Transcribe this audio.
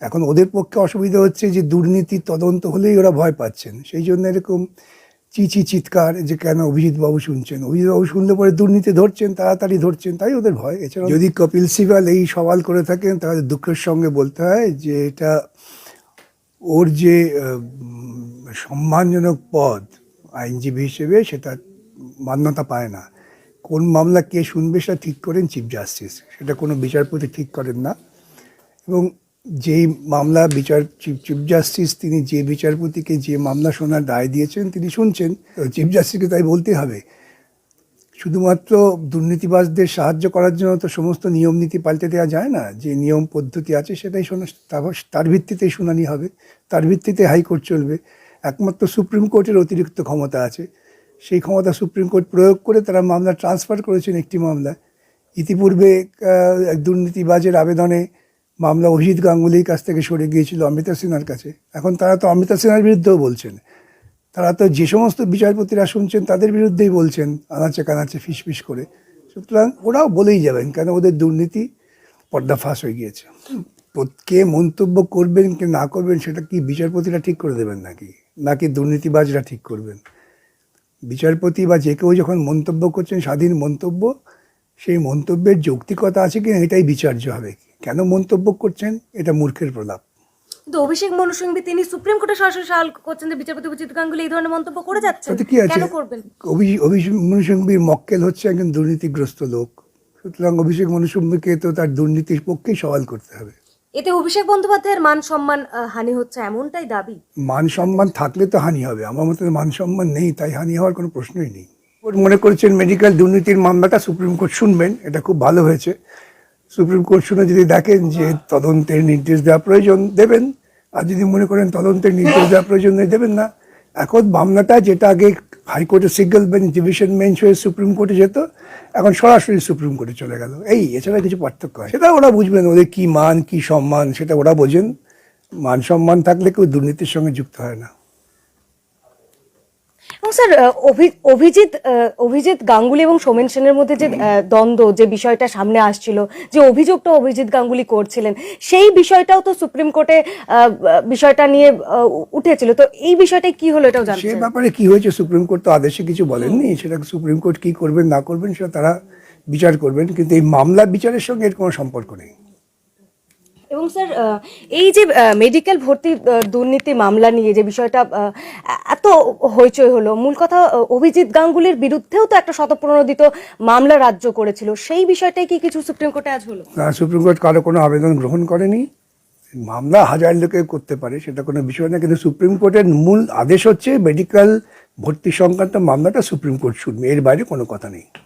এখন ওদের পক্ষে অসুবিধা হচ্ছে যে দুর্নীতির তদন্ত হলেই ওরা ভয় পাচ্ছেন। সেই জন্য এরকম চিচি চিৎকার যে কেন অভিজিৎবাবু শুনছেন? অভিজিৎবাবু শুনলে পরে দুর্নীতি ধরছেন, তাড়াতাড়ি ধরছেন, তাই ওদের ভয়। এছাড়া যদি কপিল সিবাল এই সওয়াল করে থাকেন, তাহলে দুঃখের সঙ্গে বলতে হয় যে এটা ওর যে সম্মানজনক পদ আইনজীবী হিসেবে সেটা মান্যতা পায় না। কোন মামলা কে শুনবে সেটা ঠিক করেন চিফ জাস্টিস সেটা কোনো বিচারপতি ঠিক করেন না। এবং যেই মামলা বিচার চিফ জাস্টিস তিনি যে বিচারপতিকে যে মামলা শোনার রায় দিয়েছেন, তিনি শুনছেন চিফ জাস্টিসকে তাই বলতে হবে। শুধুমাত্র দুর্নীতিবাজদের সাহায্য করার জন্য তো সমস্ত নিয়ম নীতি পাল্টে দেওয়া যায় না। যে নিয়ম পদ্ধতি আছে সেটাই শোনা তার ভিত্তিতেই শুনানি হবে। তার ভিত্তিতে হাইকোর্ট চলবে। একমাত্র সুপ্রিম কোর্টের অতিরিক্ত ক্ষমতা আছে। সেই ক্ষমতা সুপ্রিম কোর্ট প্রয়োগ করে তারা মামলা ট্রান্সফার করেছেন একটি মামলা ইতিপূর্বে দুর্নীতিবাজের আবেদনে মামলা অভিজিৎ গাঙ্গুলির কাছ থেকে সরে গিয়েছিল অমৃতা সিনহার কাছে। এখন তারা তো অমৃতা সিনহার বিরুদ্ধেও বলছেন। তারা তো যে সমস্ত বিচারপতিরা শুনছেন তাদের বিরুদ্ধেই বলছেন আনাচে কানাচে ফিস ফিস করে। সুতরাং ওরাও বলেই যাবেন কেন ওদের দুর্নীতি পর্দা ফাঁস হয়ে গিয়েছে। কে মন্তব্য করবেন, কে না করবেন, সেটা কি বিচারপতিরা ঠিক করে দেবেন নাকি? নাকি দুর্নীতিবাজরা ঠিক করবেন? বিচারপতি বা যে কেউ যখন মন্তব্য করছেন, স্বাধীন মন্তব্য, সেই মন্তব্যের যৌক্তিকতা আছে কিনা, এটাই বিচার্য হবে। কেন মন্তব্য করছেন? এটা মূর্খের প্রলাপ। কিন্তু অভিষেক মনু সিংভি তিনি সুপ্রিম কোর্টে সরাসরি সওয়াল করছেন যে বিচারপতি অভিজিৎ গাঙ্গুলি এই ধরনের মন্তব্য করে যাচ্ছেন। তাতে কি আছে? কেন করবেন? অভি- অভিষেক মনুসংবীর মক্কেল হচ্ছে একজন দুর্নীতিগ্রস্ত লোক। সুতরাং অভিষেক মনুসংবীকে তো তার দুর্নীতির পক্ষেই সওয়াল করতে হবে। এতে অভিষেক বন্দ্যোপাধ্যায়ের মান সম্মান হানি হচ্ছে এমনটাই দাবি। মান সম্মান থাকলে তো হানি হবে। আমার মতে মান সম্মান নেই তাই হানি হওয়ার কোনো প্রশ্নই নেই। মনে করেছেন মেডিকেল দুর্নীতির মামলাটা সুপ্রিম কোর্ট শুনবেন এটা খুব ভালো হয়েছে। সুপ্রিম কোর্ট শুনে যদি দেখেন যে তদন্তের নির্দেশ দেওয়া প্রয়োজন দেবেন। আর যদি মনে করেন তদন্তের নির্দেশ দেওয়া প্রয়োজন নেই দেবেন না। এখন মামলাটা যেটা আগে হাইকোর্টে সিঙ্গেল বেঞ্চ ডিভিশন বেঞ্চ হয়ে সুপ্রিম কোর্টে যেত এখন সরাসরি সুপ্রিম কোর্টে চলে গেল। এই এছাড়া কিছু পার্থক্য হয় সেটা ওরা বুঝবেন ওদের কি মান কি সম্মান সেটা ওরা বোঝেন। মান সম্মান থাকলে কেউ দুর্নীতির সঙ্গে যুক্ত হয় না। এবং স্যার অভিজিৎ অভিজিৎ গাঙ্গুলি এবং সোমেন সেনের মধ্যে যে দ্বন্দ্ব যে বিষয়টা সামনে আসছিল যে অভিযোগটা অভিজিৎ গাঙ্গুলি করছিলেন সেই বিষয়টাও তো সুপ্রিম কোর্টে আহ, বিষয়টা নিয়ে উঠেছিল। তো এই বিষয়টাই কি হলো এটাও জানতে চাই। ব্যাপারে কি হয়েছে? সুপ্রিম কোর্ট তো আদেশে কিছু বলেননি। সেটা সুপ্রিম কোর্ট কি করবেন না করবেন সেটা তারা বিচার করবেন। কিন্তু এই মামলা বিচারের সঙ্গে এর কোনো সম্পর্ক নেই। এবং স্যার এই যে মেডিকেল ভর্তি দুর্নীতি মামলা নিয়ে যে বিষয়টা এত হইচই হলো, মূল কথা অভিজিৎ গাঙ্গুলির বিরুদ্ধেও তো একটা শতপ্রণোদিত মামলা রাজ্য করেছিল। সেই বিষয়টাই কি কিছু সুপ্রিম কোর্টে আজ হলো? সুপ্রিম কোর্ট কারও কোনো আবেদন গ্রহণ করেনি। মামলা হাজার লোকে করতে পারে, সেটা কোনো বিষয় না, কিন্তু সুপ্রিম কোর্টের মূল আদেশ হচ্ছে মেডিকেল ভর্তি সংক্রান্ত মামলাটা সুপ্রিম কোর্ট শুনবে, এর বাইরে কোনো কথা নেই।